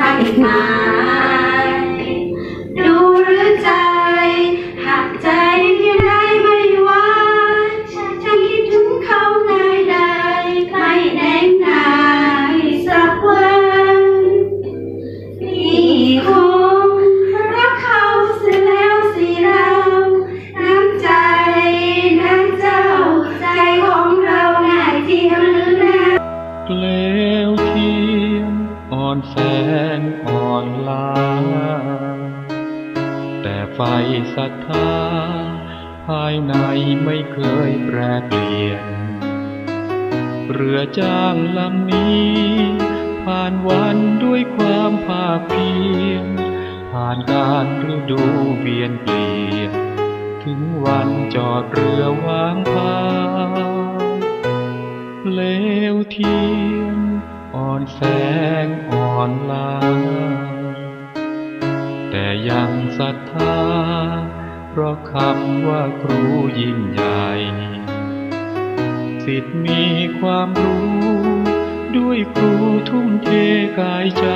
ตั้งมา ไฟศรัทธา ภายในไม่เคยแปรเปลี่ยน เรือจ้างลำนี้ ผ่านวันด้วยความภาคเพียรผ่านการฤดูเวียนเปลี่ยน ถึงวันจอดเรือวางพาเลวเทียน อ่อนแสงอ่อนลาแต่ ยังศรัทธา เพราะคำว่าครูยิ่งใหญ่ สิทธิ์มีความรู้ ด้วยครูทุ่มเทกายใจ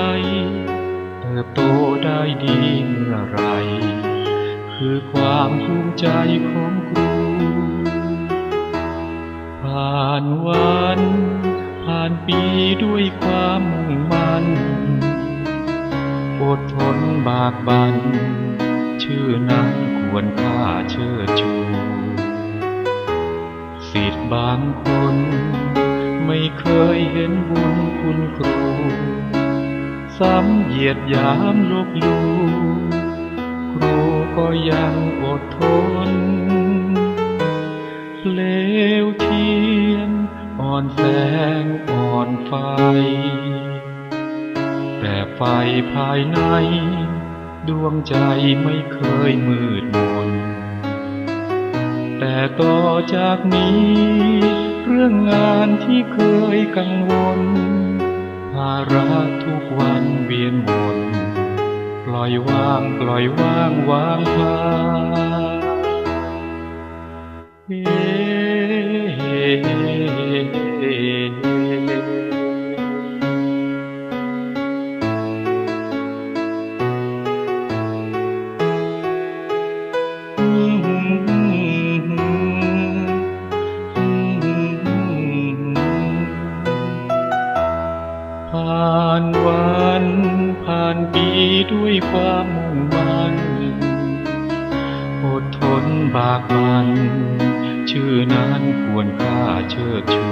เติบโตได้ดีเมื่อไร คือความภูมิใจของครู ผ่านวัน ผ่านปีด้วยความมุ่งมั่น อดทนบากบัน ชื่อนั้นควรค่าเชิดชู สิทธิ์บางคน ไม่เคยเห็นบุญคุณครู ซ้ำเหยียดยามลบลูครูก็ยังอดทนเปลวเทียนอ่อนแสงอ่อนไฟ ไฟภายใน ดวงใจไม่เคยมืดมน แต่ต่อจากนี้ เรื่องงานที่เคยกังวล ภาระทุกวันเวียนวน ปล่อยวางปล่อยวางวางพาานวันผ่านปีด้วยความมุ่งมั่นอดทนบากบัน ชื่อนั้นควรค่าเชิดชู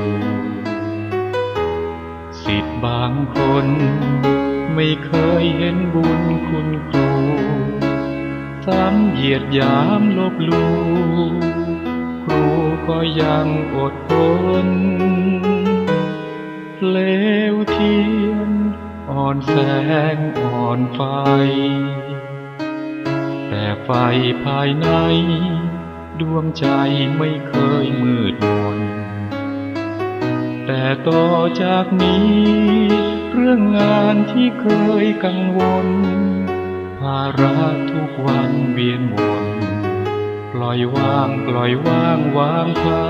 สิทธิ์บางคน ไม่เคยเห็นบุญคุณครูซ้ำเหยียดยามลบลูครูก็ยังอดทนเลวทียน อ่อนแสงอ่อนไฟ แต่ไฟภายใน ดวงใจไม่เคยมืดมน แต่ต่อจากนี้ เรื่องงานที่เคยกังวล ภาระทุกวันเวียนวนปล่อยวางปล่อยวางวางพา